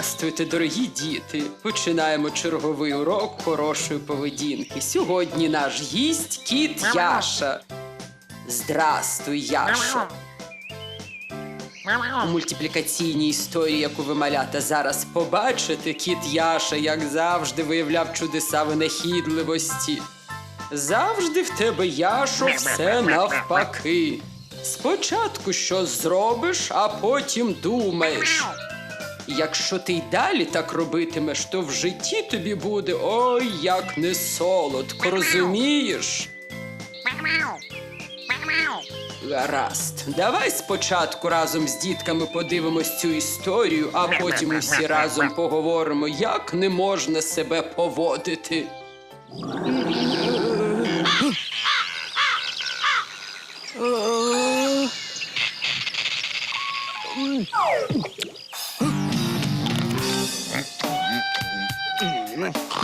Здравствуйте, дорогі діти! Починаємо черговий урок хорошої поведінки. Сьогодні наш гість кіт Яша. Здрастуй, Яша. У мультиплікаційній історії, яку ви малята зараз побачите, кіт Яша, як завжди, виявляв чудеса винахідливості. Завжди в тебе, Яшо, все навпаки. Спочатку щось зробиш, а потім думаєш. Якщо ти й далі так робитимеш, то в житті тобі буде ой як не солодко, розумієш? Гаразд, давай спочатку разом з дітками подивимось цю історію, а потім усі разом поговоримо, як не можна себе поводити. Oh.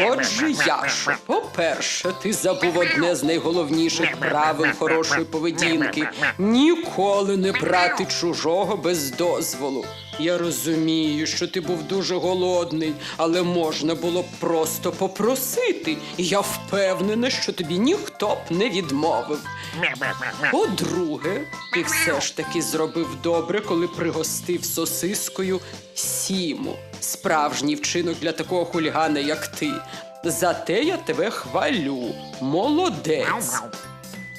Отже, Яшо, по-перше, ти забув одне з найголовніших правил хорошої поведінки ніколи не брати чужого без дозволу. Я розумію, що ти був дуже голодний, але можна було б просто попросити, і я впевнена, що тобі ніхто б не відмовив. По-друге, ти все ж таки зробив добре, коли пригостив сосискою сіму. Справжній вчинок для такого хулігана, як ти. Зате я тебе хвалю. Молодець.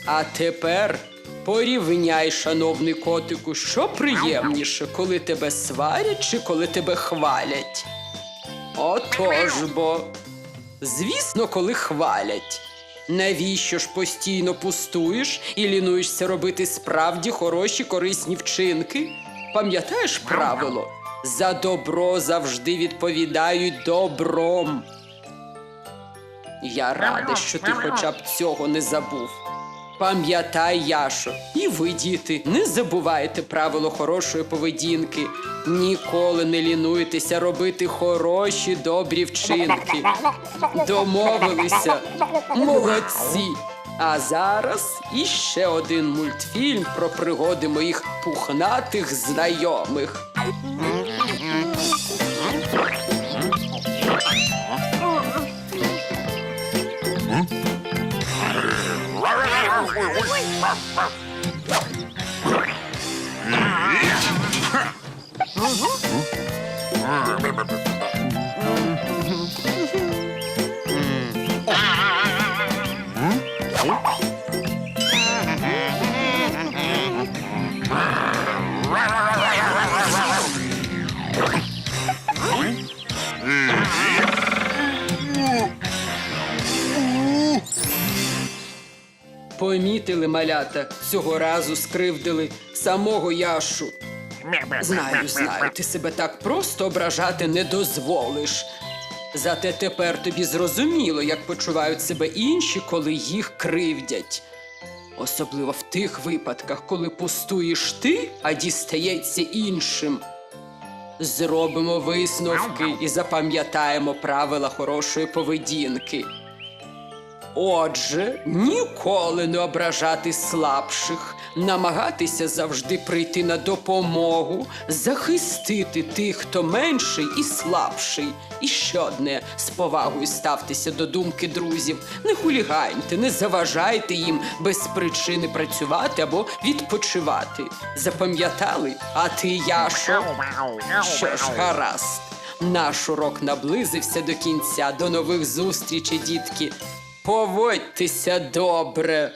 А тепер порівняй, шановний котику, що приємніше, коли тебе сварять чи коли тебе хвалять. Отож бо. Звісно, коли хвалять. Навіщо ж постійно пустуєш і лінуєшся робити справді хороші корисні вчинки? Пам'ятаєш правило? За добро завжди відповідають добром. Я рада, що ти хоча б цього не забув. Пам'ятай, Яшо, і ви, діти, не забувайте правило хорошої поведінки. Ніколи не лінуйтеся робити хороші добрі вчинки. Домовилися. Молодці. А зараз іще один мультфільм про пригоди моїх пухнатих знайомих. Uhum. Помітили малята, цього разу скривдили самого Яшу. Знаю, знаю, ти себе так просто ображати не дозволиш. Зате тепер тобі зрозуміло, як почувають себе інші, коли їх кривдять. Особливо в тих випадках, коли пустуєш ти, а дістається іншим. Зробимо висновки і запам'ятаємо правила хорошої поведінки. Отже, ніколи не ображати слабших, намагатися завжди прийти на допомогу, захистити тих, хто менший і слабший. І ще одне з повагою ставтеся до думки друзів. Не хуліганьте, не заважайте їм без причини працювати або відпочивати. Запам'ятали? А ти, Яшо? Що ж, гаразд. Наш урок наблизився до кінця. До нових зустрічей, дітки. Поводьтеся добре.